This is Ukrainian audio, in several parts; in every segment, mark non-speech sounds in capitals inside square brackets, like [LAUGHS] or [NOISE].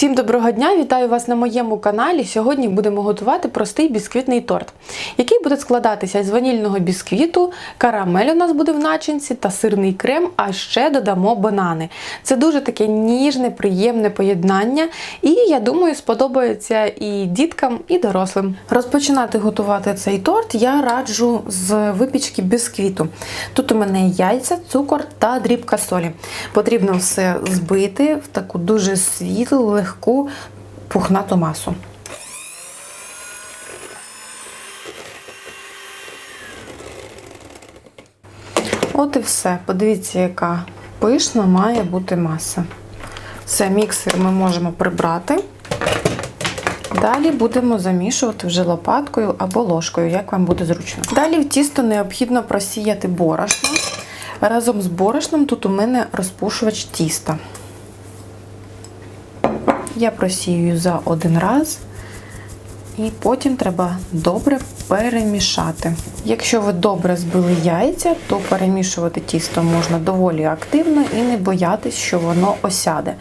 Всім доброго дня! Вітаю вас на моєму каналі. Сьогодні будемо готувати простий бісквітний торт, який буде складатися з ванільного бісквіту, карамель у нас буде в начинці та сирний крем, а ще додамо банани. Це дуже таке ніжне, приємне поєднання, і я думаю, сподобається і діткам, і дорослим. Розпочинати готувати цей торт я раджу з випічки бісквіту. Тут у мене яйця, цукор та дрібка солі. Потрібно все збити в таку дуже світлу, легку пухнату масу. От і все. Подивіться, яка пишна має бути маса. Все, міксер ми можемо прибрати. Далі будемо замішувати вже лопаткою або ложкою, як вам буде зручно. Далі в тісто необхідно просіяти борошно. Разом з борошном тут у мене розпушувач тіста. Я просію за один раз. І потім треба добре перемішати. Якщо ви добре збили яйця, то перемішувати тісто можна доволі активно і не боятись, що воно осяде.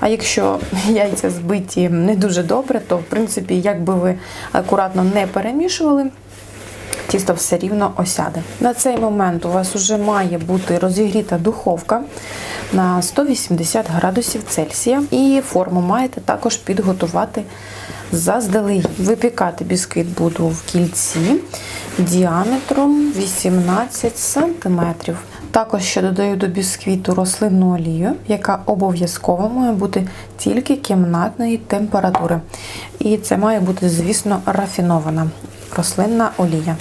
А якщо [LAUGHS] яйця збиті не дуже добре, то в принципі, як би ви акуратно не перемішували, тісто все рівно осяде. На цей момент у вас вже має бути розігріта духовка на 180 градусів Цельсія. І форму маєте також підготувати заздалегідь. Випікати бісквіт буду в кільці діаметром 18 см. Також ще додаю до бісквіту рослинну олію, яка обов'язково має бути тільки кімнатної температури. І це має бути, звісно, рафінована рослинна олія.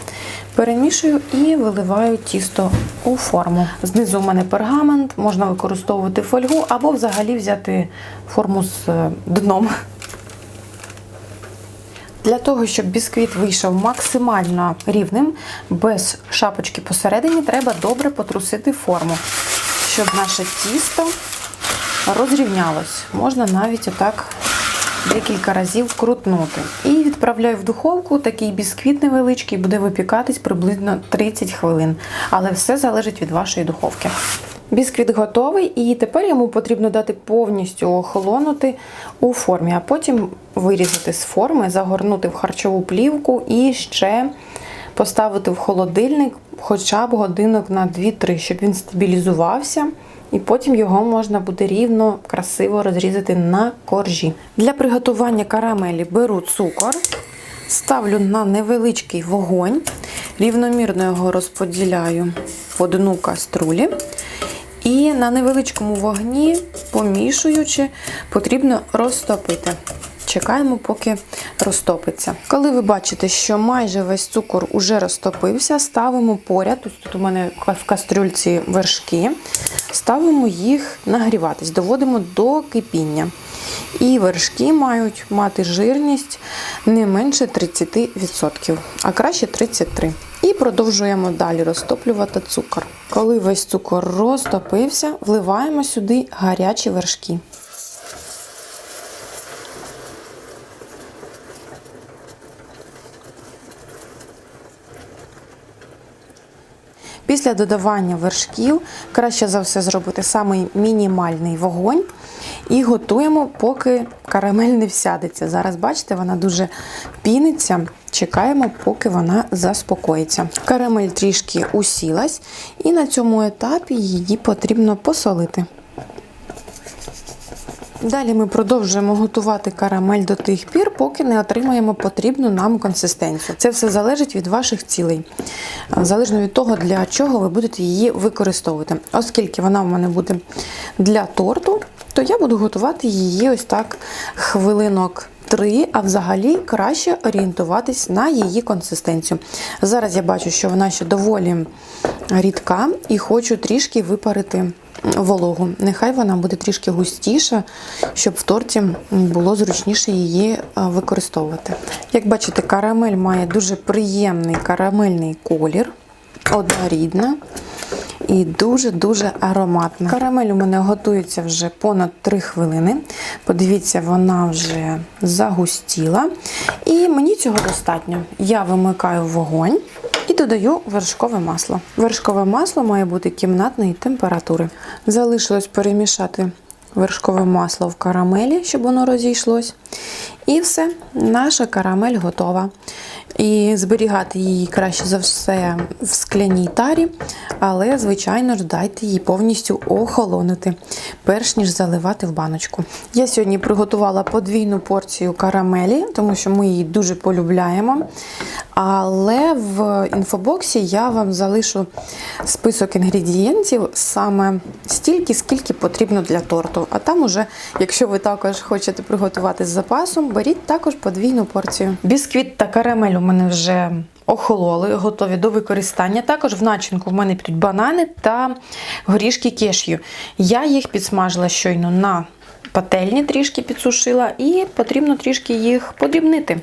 Перемішую і виливаю тісто у форму. Знизу у мене пергамент, можна використовувати фольгу або взагалі взяти форму з е, дном. Для того, щоб бісквіт вийшов максимально рівним, без шапочки посередині, треба добре потрусити форму, щоб наше тісто розрівнялось. Можна навіть отак декілька разів крутнути. І відправляю в духовку. Такий бісквіт невеличкий буде випікатись приблизно 30 хвилин. Але все залежить від вашої духовки. Бісквіт готовий, і тепер йому потрібно дати повністю охолонути у формі, а потім вирізати з форми, загорнути в харчову плівку і ще поставити в холодильник хоча б годинок на 2-3, щоб він стабілізувався. І потім його можна буде рівно, красиво розрізати на коржі. Для приготування карамелі беру цукор, ставлю на невеличкий вогонь, рівномірно його розподіляю в одну каструлі. І на невеличкому вогні, помішуючи, потрібно розтопити. Чекаємо, поки розтопиться. Коли ви бачите, що майже весь цукор уже розтопився, ставимо поряд. Тут у мене в кастрюльці вершки, ставимо їх нагріватись, доводимо до кипіння. І вершки мають мати жирність не менше 30%, а краще 33%. І продовжуємо далі розтоплювати цукор. Коли весь цукор розтопився, вливаємо сюди гарячі вершки. Після додавання вершків краще за все зробити самий мінімальний вогонь і готуємо, поки карамель не всядеться. Зараз, бачите, вона дуже піниться. Чекаємо, поки вона заспокоїться. Карамель трішки усілась, і на цьому етапі її потрібно посолити. Далі ми продовжуємо готувати карамель до тих пір, поки не отримаємо потрібну нам консистенцію. Це все залежить від ваших цілей, залежно від того, для чого ви будете її використовувати. Оскільки вона в мене буде для торту, то я буду готувати її ось так хвилинок. Три, а взагалі краще орієнтуватись на її консистенцію. Зараз я бачу, що вона ще доволі рідка і хочу трішки випарити вологу. Нехай вона буде трішки густіша, щоб в торті було зручніше її використовувати. Як бачите, карамель має дуже приємний карамельний колір, однорідна. І дуже-дуже ароматна. Карамель у мене готується вже понад 3 хвилини. Подивіться, вона вже загустіла. І мені цього достатньо. Я вимикаю вогонь і додаю вершкове масло. Вершкове масло має бути кімнатної температури. Залишилось перемішати вершкове масло в карамелі, щоб воно розійшлось. І все, наша карамель готова. І зберігати її краще за все в скляній тарі, але, звичайно ж, дайте її повністю охолонути, перш ніж заливати в баночку. Я сьогодні приготувала подвійну порцію карамелі, тому що ми її дуже полюбляємо. Але в інфобоксі я вам залишу список інгредієнтів саме стільки, скільки потрібно для торту. А там уже, якщо ви також хочете приготувати з запасом, беріть також подвійну порцію. Бісквіт та карамель у мене вже охололи, готові до використання. Також в начинку в мене підуть банани та горішки кешю. Я їх підсмажила щойно на пательні, трішки підсушила, і потрібно трішки їх подрібнити.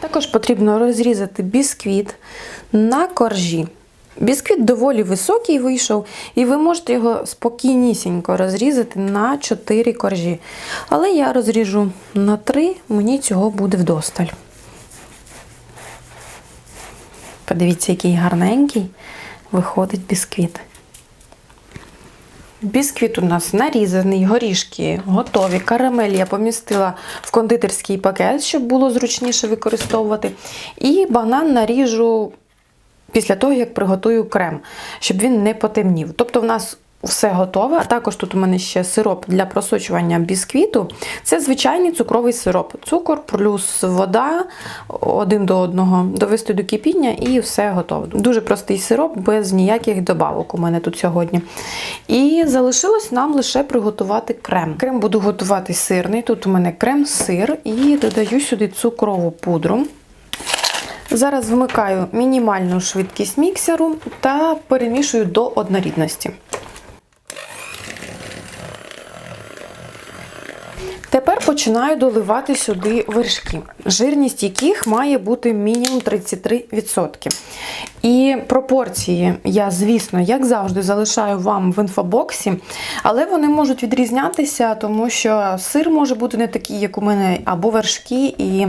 Також потрібно розрізати бісквіт на коржі. Бісквіт доволі високий вийшов, і ви можете його спокійнісінько розрізати на 4 коржі. Але я розріжу на 3, мені цього буде вдосталь. Подивіться, який гарненький виходить бісквіт. Бісквіт у нас нарізаний, горішки готові. Карамель я помістила в кондитерський пакет, щоб було зручніше використовувати. І банан наріжу після того, як приготую крем, щоб він не потемнів. Тобто, в нас все готове. А також тут у мене ще сироп для просочування бісквіту. Це звичайний цукровий сироп. Цукор плюс вода один до одного довести до кипіння і все готово. Дуже простий сироп, без ніяких добавок у мене тут сьогодні. І залишилось нам лише приготувати крем. Крем буду готувати сирний. Тут у мене крем-сир і додаю сюди цукрову пудру. Зараз вмикаю мінімальну швидкість міксеру та перемішую до однорідності. Тепер починаю доливати сюди вершки, жирність яких має бути мінімум 33%. І пропорції я, звісно, як завжди, залишаю вам в інфобоксі, але вони можуть відрізнятися, тому що сир може бути не такий, як у мене, або вершки, і,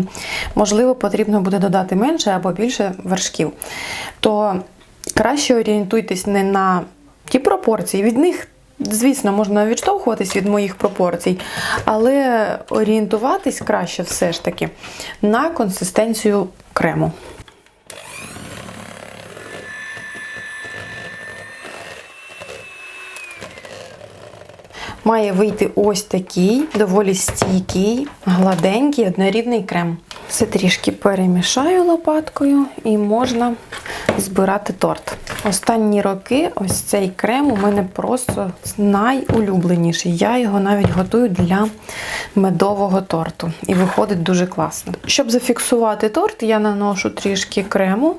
можливо, потрібно буде додати менше або більше вершків. То краще орієнтуйтесь не на ті пропорції, від них Звісно, можна відштовхуватись від моїх пропорцій, але орієнтуватись краще все ж таки на консистенцію крему. Має вийти ось такий доволі стійкий, гладенький, однорідний крем. Все трішки перемішаю лопаткою і можна збирати торт. Останні роки ось цей крем у мене просто найулюбленіший. Я його навіть готую для медового торту. І виходить дуже класно. Щоб зафіксувати торт, я наношу трішки крему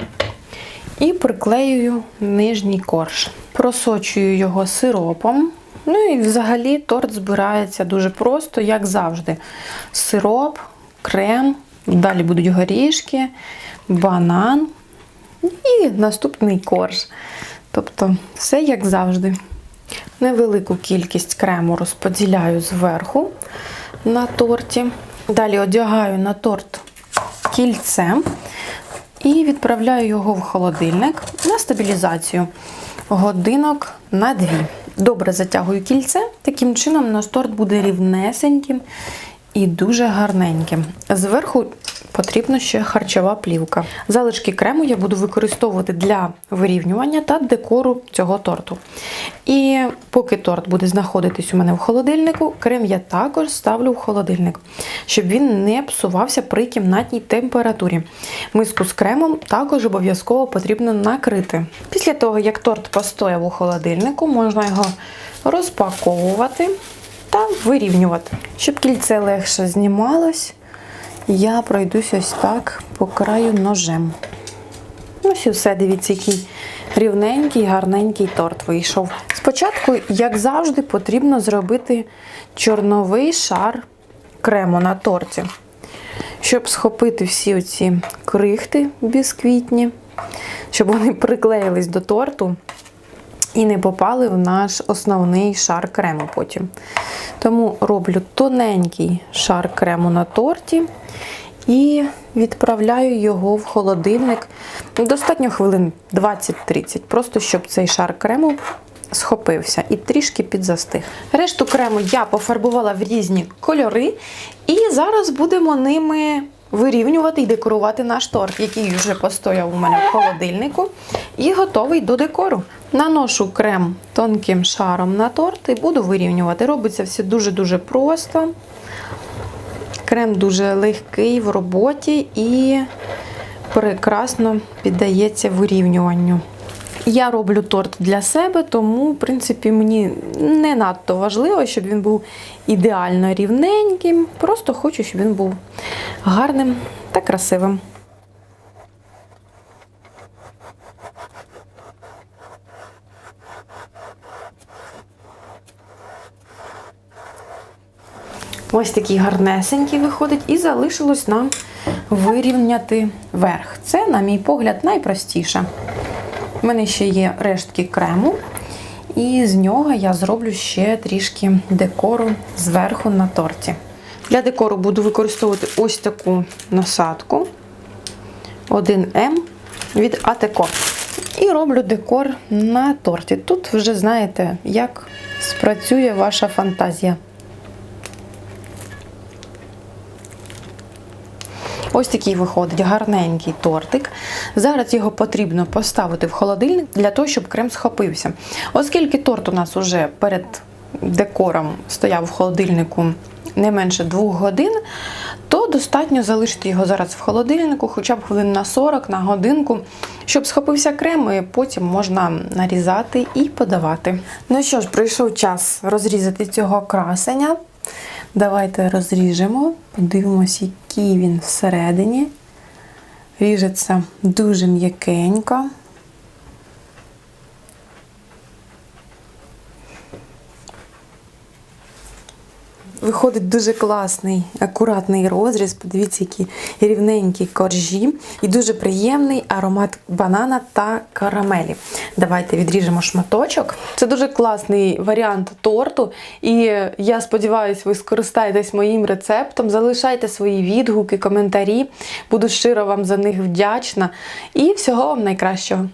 і приклеюю нижній корж. Просочую його сиропом. Ну і взагалі торт збирається дуже просто, як завжди. Сироп, крем, далі будуть горішки, банан і наступний корж. Тобто, все як завжди. Невелику кількість крему розподіляю зверху на торті. Далі одягаю на торт кільце і відправляю його в холодильник на стабілізацію годинок на дві. Добре затягую кільце, таким чином наш торт буде рівнесеньким і дуже гарненьким. Зверху потрібна ще харчова плівка. Залишки крему я буду використовувати для вирівнювання та декору цього торту. І поки торт буде знаходитись у мене в холодильнику, крем я також ставлю в холодильник, щоб він не псувався при кімнатній температурі. Миску з кремом також обов'язково потрібно накрити. Після того, як торт постояв у холодильнику, можна його розпаковувати та вирівнювати. Щоб кільце легше знімалось, я пройдусь ось так по краю ножем. Ось і все, дивіться, який рівненький, гарненький торт вийшов. Спочатку, як завжди, потрібно зробити чорновий шар крему на торті, щоб схопити всі оці крихти бісквітні, щоб вони приклеїлись до торту і не попали в наш основний шар крему потім. Тому роблю тоненький шар крему на торті і відправляю його в холодильник достатньо хвилин 20-30, просто щоб цей шар крему схопився і трішки підзастиг. Решту крему я пофарбувала в різні кольори, і зараз будемо ними вирівнювати і декорувати наш торт, який вже постояв у мене в холодильнику, і готовий до декору. Наношу крем тонким шаром на торт і буду вирівнювати. Робиться все дуже-дуже просто. Крем дуже легкий в роботі і прекрасно піддається вирівнюванню. Я роблю торт для себе, тому, в принципі, мені не надто важливо, щоб він був ідеально рівненьким. Просто хочу, щоб він був гарним та красивим. Ось такий гарнесенький виходить, і залишилось нам вирівняти верх. Це, на мій погляд, найпростіше. У мене ще є рештки крему, і з нього я зроблю ще трішки декору зверху на торті. Для декору буду використовувати ось таку насадку 1М від Атеко. І роблю декор на торті. Тут вже знаєте, як спрацює ваша фантазія. Ось такий виходить гарненький тортик. Зараз його потрібно поставити в холодильник для того, щоб крем схопився. Оскільки торт у нас уже перед декором стояв в холодильнику не менше 2 годин, то достатньо залишити його зараз в холодильнику, хоча б хвилин на 40, на годинку, щоб схопився крем, і потім можна нарізати і подавати. Ну що ж, прийшов час розрізати цього красення. Давайте розріжемо, подивимось, який він всередині. Ріжеться дуже м'якенько. Виходить дуже класний, акуратний розріз. Подивіться, які рівненькі коржі. І дуже приємний аромат банана та карамелі. Давайте відріжемо шматочок. Це дуже класний варіант торту. І я сподіваюся, ви скористаєтесь моїм рецептом. Залишайте свої відгуки, коментарі. Буду щиро вам за них вдячна. І всього вам найкращого.